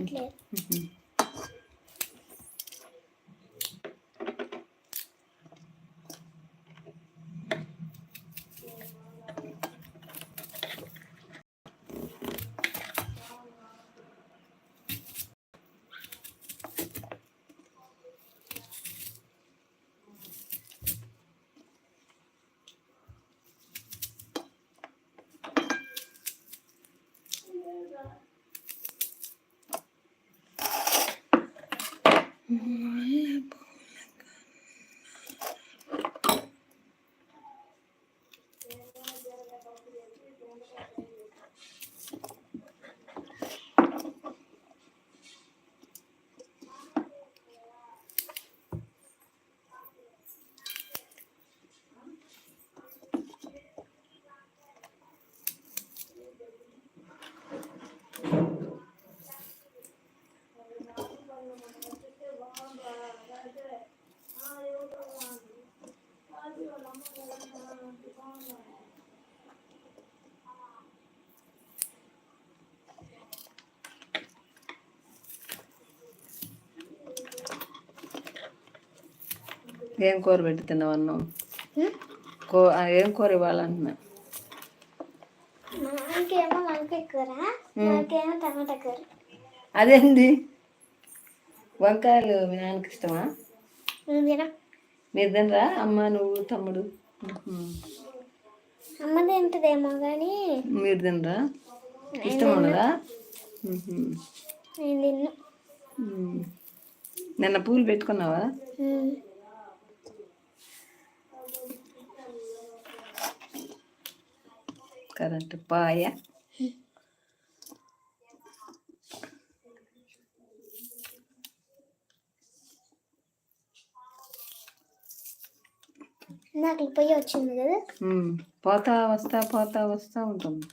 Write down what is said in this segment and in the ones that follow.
Okay. ఏం కూర పెట్టి తిన్నావు అన్నం? ఉమ్. కూ ఆ, ఏం కూర ఇవ్వాలంటున్నా? అదేంది? వంకాయలు మీ నాన్నకి ఇష్టమా మీరు తినరా? అమ్మ నువ్వు తమ్ముడు. అమ్మ తింటదేమో కానీ మీరు తినరా? ఇష్టం ఉండదా. నిన్న పూలు పెట్టుకున్నావా? కరెంట్ పాయ నాకు పొయ్యి వచ్చింది కదా ఉమ్. పోతా వస్తా పోతా వస్తా ఉంటుంది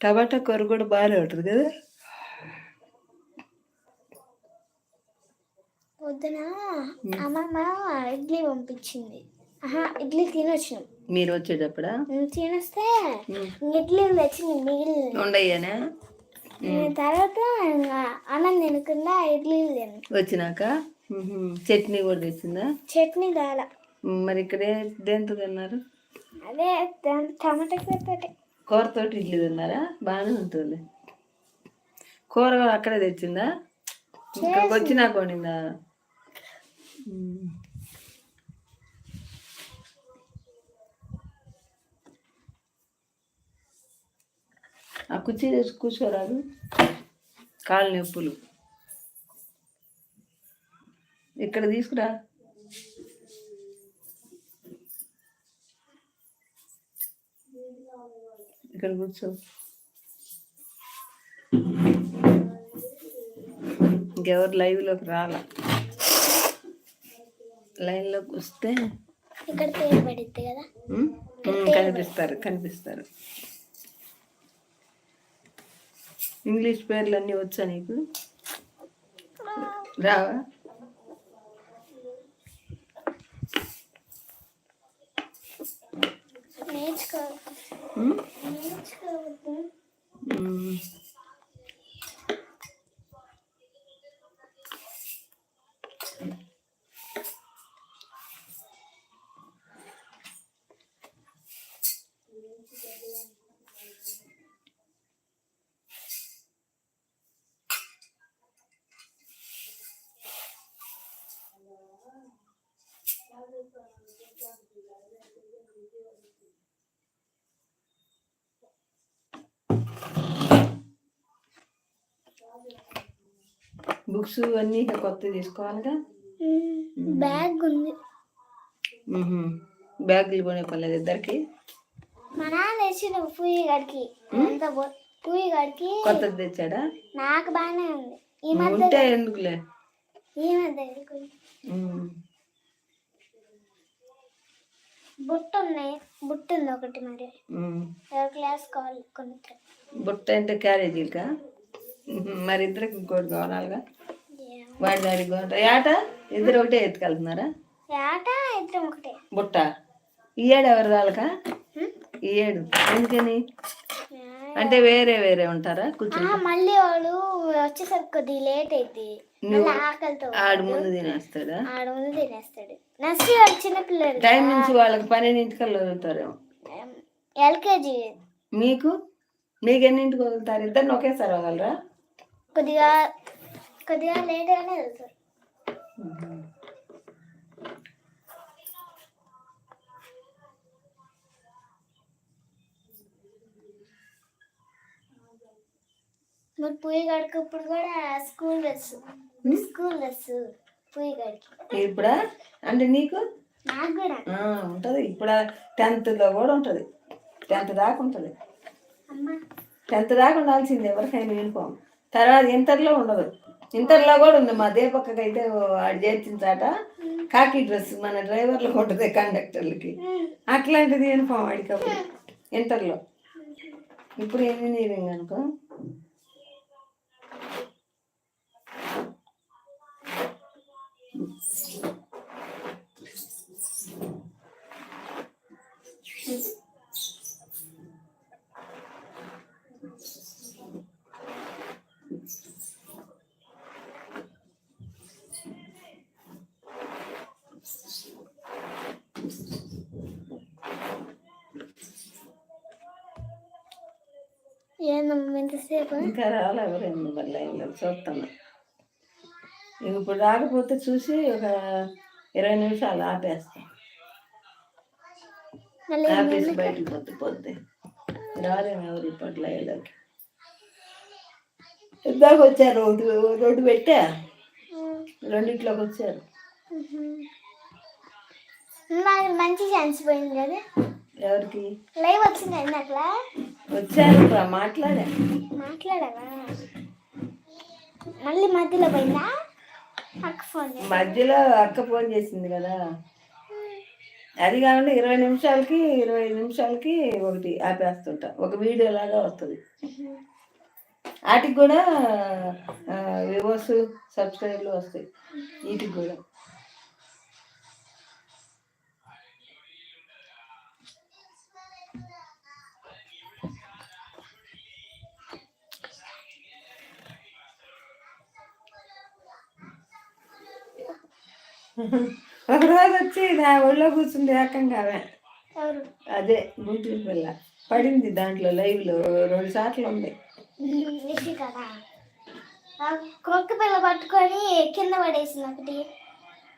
టమాటా కూర కూడా బాగానే ఉంటుంది కదా? పొద్దున? అమ్మమ్మ ఇడ్లీ పంపించింది. ఇడ్లీ తినొచ్చినాం. మీరు వచ్చేటప్పుడా? తినేస్తే. ఇడ్లీ తెచ్చింది మిగిలిన ఉండయ్యానా? తర్వాత అన్నం తినకుండా ఇడ్లీ తిన్నాం. వచ్చినాక. చట్నీ కూడా తెచ్చిందా? చట్నీ దాల. ఉమ్, మరి ఇక్కడే దేంతో తిన్నారు? అదే టమాటా కూరతోటి కూరతోటి ఇడ్లీ తిన్నారా? బాగానే ఉంటుంది. కూర కూడా అక్కడే తెచ్చిందా? ఇక్కడికి వచ్చినాక వండిందా. ఆ కుర్చీ తెచ్చి కూర్చోరాదు. కాళ్ళు నొప్పులు. ఇక్కడ తీసుకురా. ఇక్కడ కూర్చో. ఇంకెవరు లైవ్లోకి రాలా? లైన్లోకి వస్తే కనిపిస్తారు కనిపిస్తారు. ఇంగ్లీష్ పేర్లు అన్నీ వచ్చా నీకు? రావా? నేర్చుకో. çıkamadım. Thank you. బుక్స్ అన్నీ కొత్త తీసుకోవాలిగా? బ్యాగ్ ఉంది. బ్యాగులు కొనే పర్లేదు ఇద్దరికి? మా నాన్న తెచ్చిన పూయి గడికి అంత పూయి గడికి కొత్తది తెచ్చాడా? నాకు బాగానే ఉంది. ఈ మధ్య ఎందుకులే? ఈ మధ్య. బుట్ట ఉన్నాయి బుట్ట ఉంది ఒకటి మరి. మ్. ఎవరి క్లాస్ కావాలి కొనుక్కు బుట్ట అంటే క్యారేజీకా మ్హూ. మరి ఇద్దరికి ఇంకోటి కావాలిగా? వాడి దాడికి కొంటా ఏట ఇద్దరు ఒకటే ఎత్తుకెళ్తున్నారా? బుట్ట. ఈ ఏడు ఎవరు వాళ్ళకా ఈ ఏడు. ఎందుకని? అంటే వేరే వేరే ఉంటారా? కూర్చుని మళ్ళీ వాడు వచ్చేసరికి లేట్ ఆకలితో ఆడు ముందు తినేస్తాడా? ఆడ ముందు తినేస్తాడు. నర్సరీ వాడు చిన్నపిల్లడు టైం నుంచి వాళ్ళకి పన్నెండింటికల్లా వదులుతారేమో. ఎల్కేజీ. మీకు? మీకు ఎన్నింటికి వదులుతారు? ఇద్దరిని ఒకేసారి వదలరా? కొద్దిగా కొద్దిగా లేట్గానే వెళ్తారు మరి పూయి గడికి ఇప్పుడు కూడా స్కూల్ డ్రెస్ స్కూల్ డ్రెస్ పూయి గడికి. ఇప్పుడా? అంటే నీకు? నాకు కూడా. ఉంటది. ఇప్పుడు టెన్త్లో కూడా ఉంటది. టెన్త్ దాకా ఉంటది. అమ్మ. టెన్త్ దాకా ఉండాల్సింది ఎవరికైనా యూనిఫామ్ తర్వాత ఇంటర్లో ఉండదు. ఇంటర్లో కూడా ఉంది. మా దీపక్కకి అయితే ఆడు చేర్చించాట. కాకి డ్రెస్ మన డ్రైవర్లకు ఉంటుంది కండక్టర్లకి. అట్లాంటిది యూనిఫామ్ ఆడికి అప్పుడు. ఇంటర్లో ఇప్పుడు ఇంజనీరింగ్ అనుకో? ఏందమ్మా ఎంతసేపు ఇంకా రాలే ఎవరైంది లైన్లో చూస్తాను ఇప్పుడు రాకపోతే చూసి ఒక ఇరవై నిమిషాలు ఆపేస్తాం. మళ్ళీ ఆపేసి బయటకు పోతే పోతే రాలేము ఎవరు ఇప్పటి లైన్లోకి ఇందాక వచ్చారు రోడ్డు రోడ్డు పెట్టా? రెండిట్లోకి వచ్చారు. మంచి ఛాన్స్ పోయింది కదా. ఎవరికి? లైవ్ వచ్చింది అట్లా వచ్చారు మాట్లాడా. మాట్లాడావా? మళ్ళీ మధ్యలో పోయిందా? అక్క ఫోన్ మధ్యలో అక్క ఫోన్ చేసింది కదా. అది కాకుండా ఇరవై నిమిషాలకి ఇరవై నిమిషాలకి ఒకటి ఆపేస్తుంటా. ఒక వీడియో లాగా వస్తుంది. వాటికి కూడా వివోస్ సబ్స్క్రైబ్లు వస్తాయి. వీటికి కూడా. ఒకరోజు వచ్చి నా ఒళ్ళో కూర్చుంది ఏకంగా అదే గుంటూరు పిల్ల. పడింది దాంట్లో లైవ్లో రెండు సార్లు ఉంది. కుక్క పిల్ల పట్టుకొని కింద పడేసింది ఒకటి.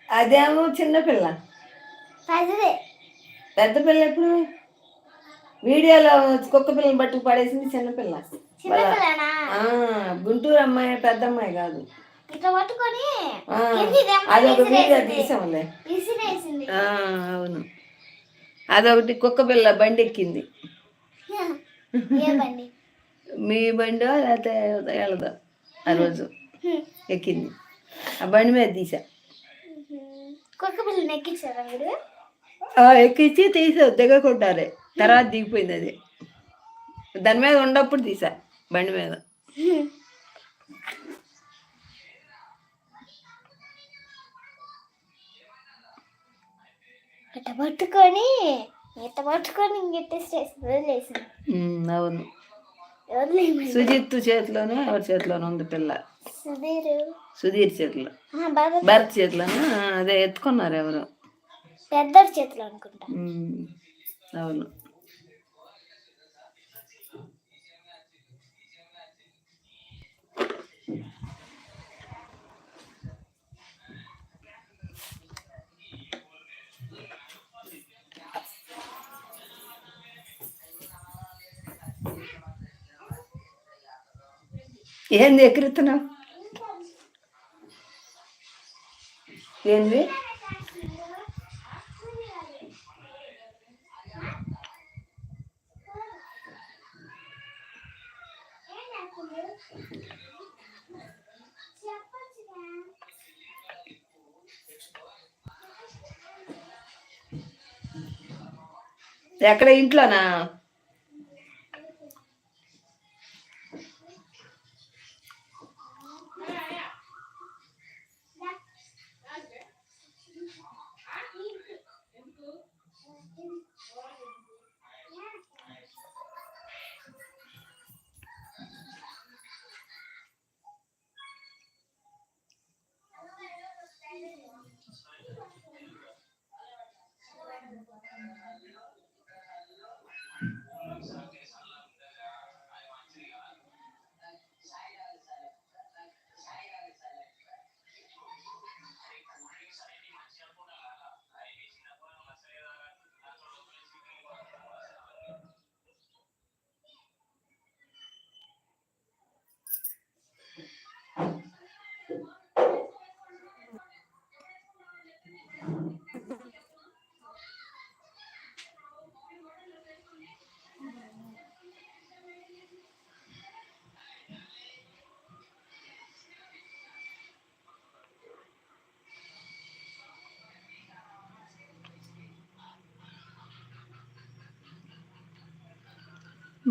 అదేమో చిన్నపిల్ల పెద్దదే. పెద్ద పిల్ల ఎప్పుడు? వీడియోలో కుక్క పిల్లని పట్టుకు పడేసింది చిన్నపిల్ల చిన్న గుంటూరు అమ్మాయి పెద్ద అమ్మాయి కాదు. ఇట్లా పట్టుకొని అదొక వీడియో. తీసాంలే. అవును. అదొకటి కుక్క పిల్ల బండి ఎక్కింది. మీ బండో లేకపోతే వెళ్ళదో ఆ రోజు ఎక్కింది. ఆ బండి మీద తీసా. కుక్క పిల్లని ఎక్కించారా మీరు? ఎక్కించి తీసా దిగకుండారే తర్వాత దిగిపోయింది అది. దాని మీద ఉన్నప్పుడు తీసా బండి మీద. ఇట్ట పట్టుకొని ఇట్ట పట్టుకొని వదిలేసింది. అవును. సుజిత్ చేతిలోనే ఎవరి చేతిలోనే ఉంది పిల్ల. సుధీర్. సుధీర్ చేతిలో. భరత్. చేతిలోనే? ఆ, అదే ఎత్తుకున్నారు ఎవరు? పెద్దోడి చేతిలో అనుకుంటా. అవును. ఏంది ఎక్కిరిస్తున్నావు ఏంది? ఎక్కడ? ఇంట్లోనా?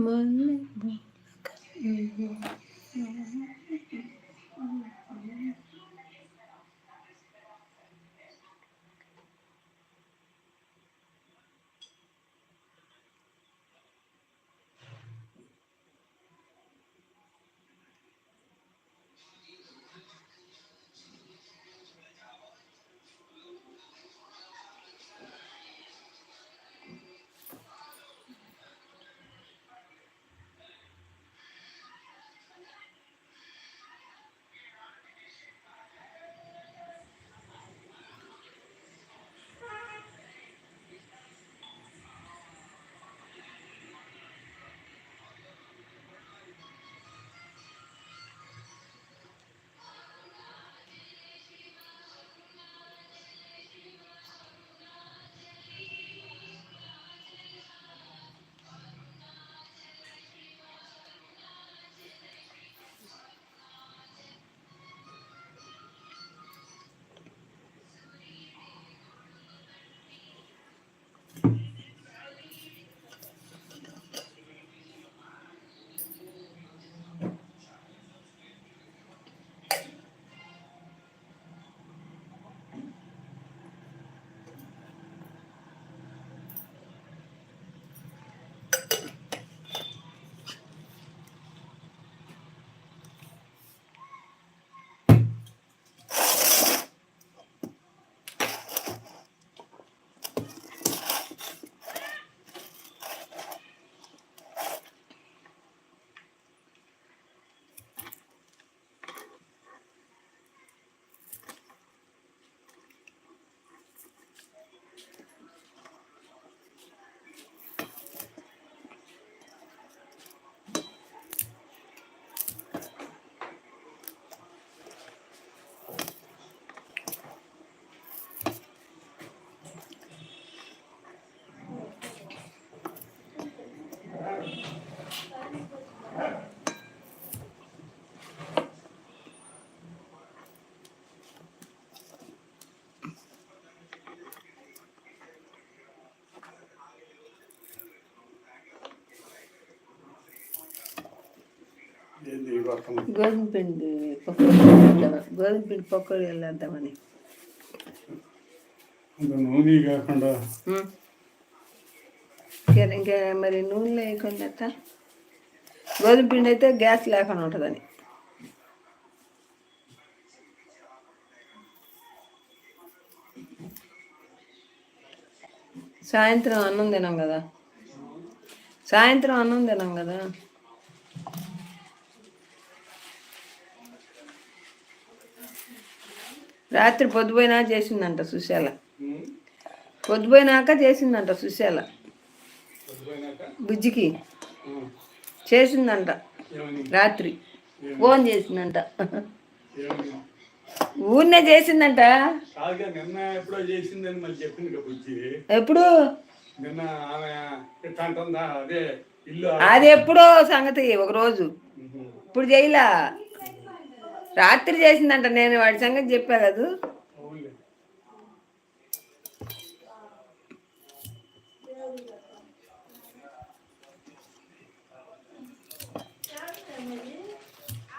ఏంది ఈ పక్కన గోధుమ పిండి పకోడీ వేద్దామని గోధుమ పిండి పకోడీ వేద్దామని ఇంకా నూనె కాకుండా ఇంకా ఇంకా మరి నూనె లేకుండా ఎట్టా? గోధుమ పిండి అయితే గ్యాస్ లేకుండా ఉంటుందని సాయంత్రం అన్నం తినాం కదా సాయంత్రం అన్నం తినాం కదా రాత్రి పొద్దుపోయినా చేసిందంట సుశాల. పొద్దుపోయినాక చేసిందంట సుశాల. బుజ్జికి చేసిందంట రాత్రి. ఫోన్ చేసిందంట. ఊరినే చేసిందంట. ఎప్పుడో అదే ఎప్పుడో సంగతి ఒక రోజు. ఉహు. ఇప్పుడు చేయలా? రాత్రి చేసిందంట నేను వాడి సంగతి చెప్పా కదా అవునులే ఏమి ఈ వద్దా ఆ?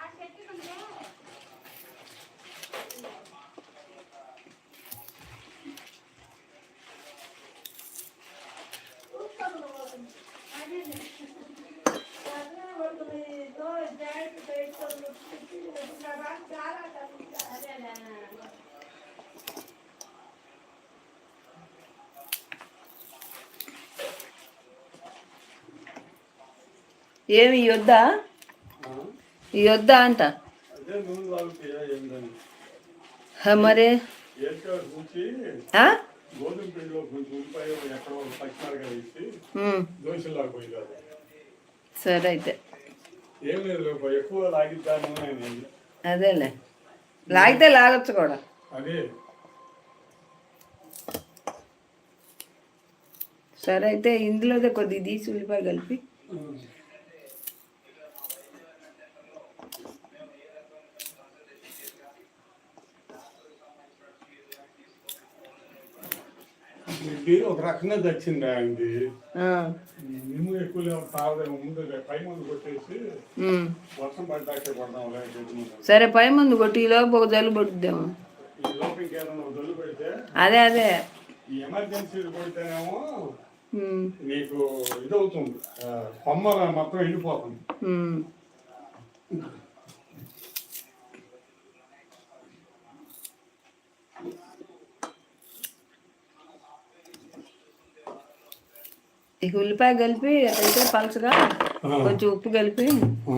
ఈ వద్దా అంట అదే నూనె తాగుతాయా ఏందని హ, మరి ఏడ్చాడు కూర్చి ఆ? గోధుమ పిండిలో కొంచెం ఉల్లిపాయ ఎక్కడో పచ్చిమిరకాయ వేసి ఉమ్, దోశలాగా పోయి కాదు సరే అయితే. అదేలే. లాగితే లాగొచ్చు కూడా. సరే అయితే ఇందులోదే కొద్దిగా తీసి ఉల్లిపాయ కలిపి. ఇది ఒక రకంగా తెచ్చింది ఆయనది. ఆ, నిమ్ము ఎక్కువ తాగలేము ముందు పై ముందు కొట్టేసి. వర్షం పడ్డాకే కొడదాం సరే పై ముందు కొట్టి ఈ లోపు ఒక జల్లు పెడితే అదే అదే. ఎమర్జెన్సీ కొడితేనేమో నీకు ఇదవుతుంది. ఆ, కొమ్మల మొత్తం ఎండిపోతుంది. ఉమ్. ఇక ఉల్లిపాయ కలిపి అయితే పలుచగా కొంచెం ఉప్పు కలిపి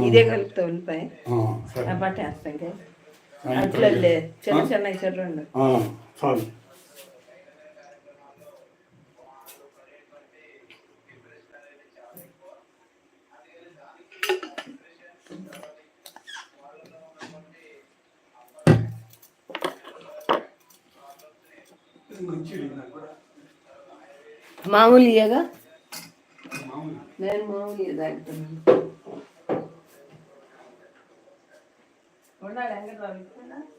ఇదే కలుపుతా ఉల్లిపాయ. ఆ, సరే. పట్టేస్తా ఇంకా. అట్లా చిన్న చిన్న ఇచ్చారు రెండు. ఆ, చాలు. మంచిది నాకు కూడా. మామూలు ఇయ్యగా? మామూలు నేను మామూలు ఇయ్య తాగుతున్నాను ఉండాలి వెంకట్రావు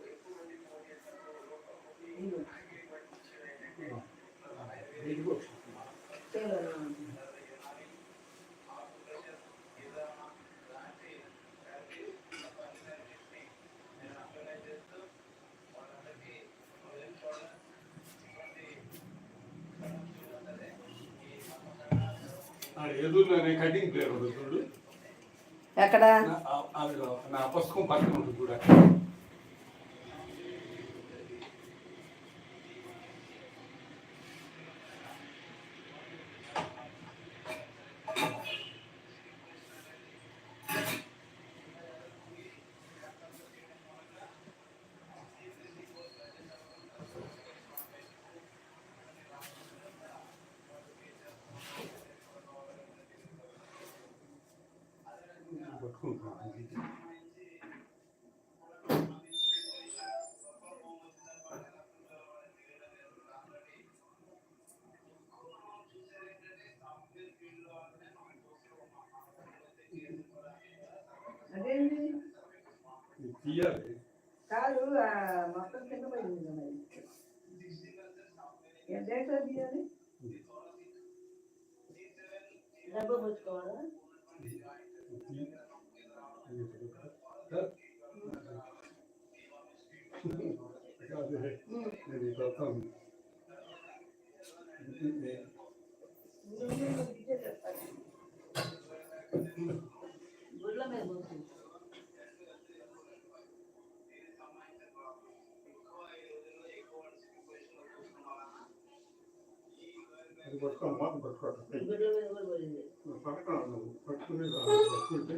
ఎదురులోనే కటింగ్ ప్లేయర్ ఉంటుంది చూడు. ఎక్కడ? నా పుస్తకం పక్కన ఉంటుంది కూడా తీయాలి కాదు ఆ మొత్తం కింద పడింది కదా మరి. ఎంత రేట్లో తీయాలి డబ్బు పుచ్చుకోవాలా అదే, ఇది కొత్త. గుడ్ల మీద పోతుంది అది పట్టుకో, మాత్రం పట్టుకో. గుడ్ల మీద కూడా పోయింది పక్కన నువ్వు పట్టుకుని పట్టుకుంటే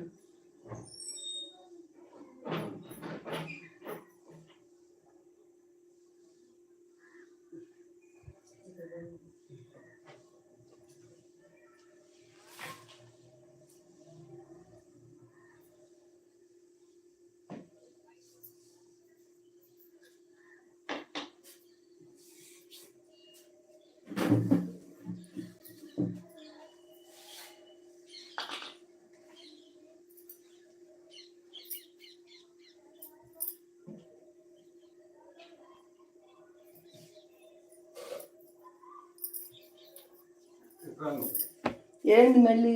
ఏంది మళ్ళీ?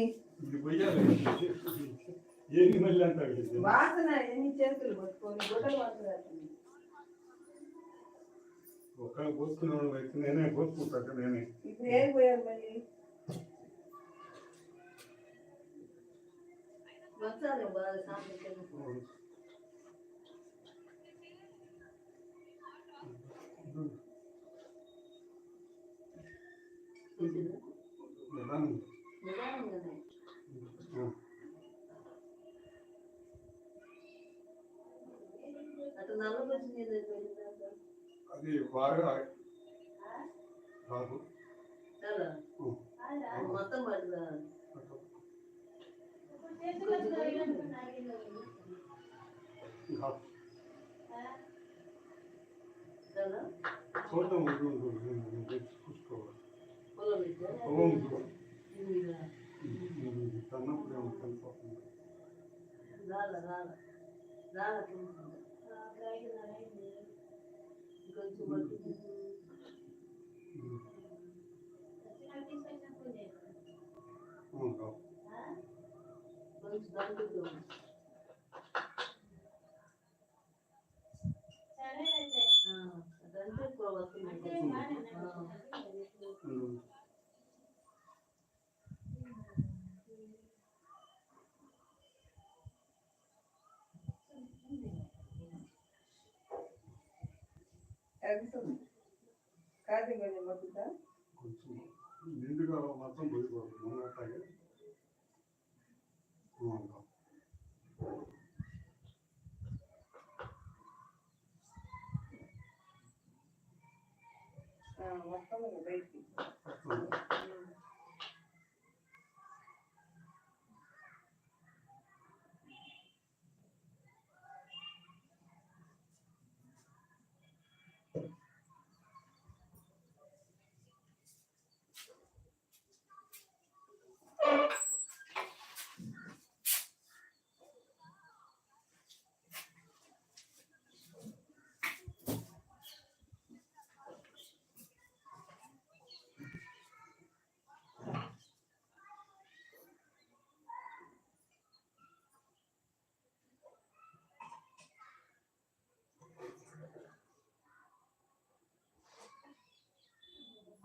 ఏంది మళ్ళీ అంటాడు వాసన ఎన్ని చేతులు పట్టుకొని గుడ్డలు పట్టుకురాకుండా ఒక కోసుకున్నాడు అయితే నేనే కోసుకుంటాక నేనే. ఇప్పుడు ఏం పోయారు మళ్ళీ? వచ్చాలి బాగా సాంప్రదాయం నిదానం. నిదానంగానే. ఆ. అటు నల్లబొచ్చి మీద వెళ్ళిపోయిందా? అది బాగా రాదు చాలా ఉం. మొత్తం పడుతుందా? ఇంకా. చాలా చూడటం ఉంటూ ఉంటుంది. నేను తెచ్చి చూసుకోవాలి. పొలం పెట్టా పొలం ఉంది. ఇది ఇలా. ఇది తన్నప్పుడు ఏమో కలిసిపోతుంది రాల రాల. రాల సరే అయితే పట్టు. కొంచెం దండుతూ అదంటే ఎక్కువ వస్తుంది ఆ. ఉం. కాదు కొంచెం మొత్తుతా కొంచెం. నిండుగా మాత్రం పోయిపోతుంది మనం అట్లాగే అవును. మొత్తం బయటికి వస్తుంది.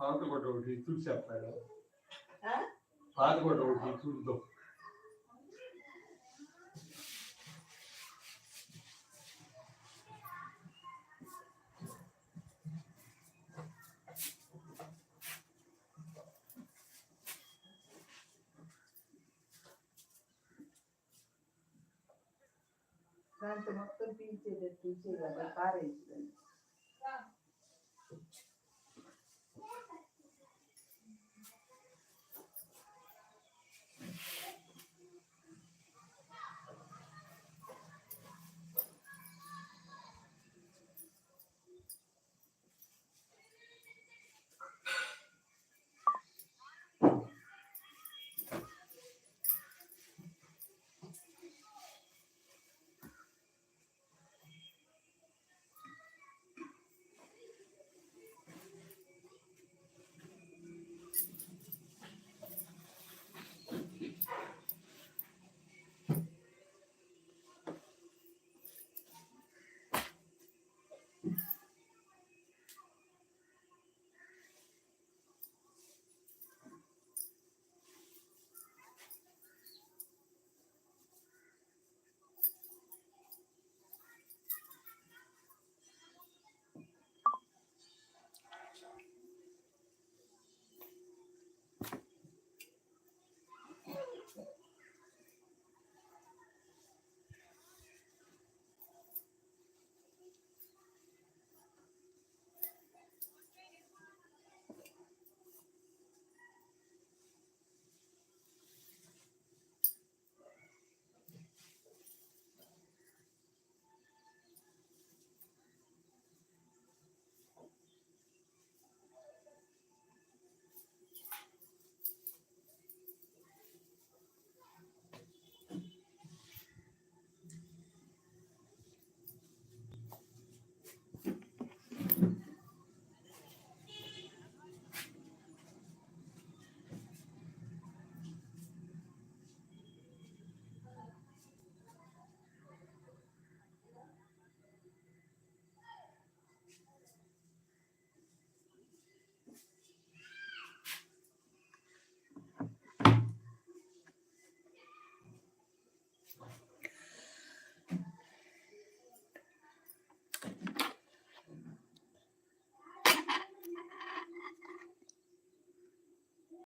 పాత కొట్ట ఒకటి చూసి చెప్తాడు పాత కొట్ట ఒకటి చూద్దాం దాంట్లో మొత్తం పీల్చేది పీల్చేది కారేసి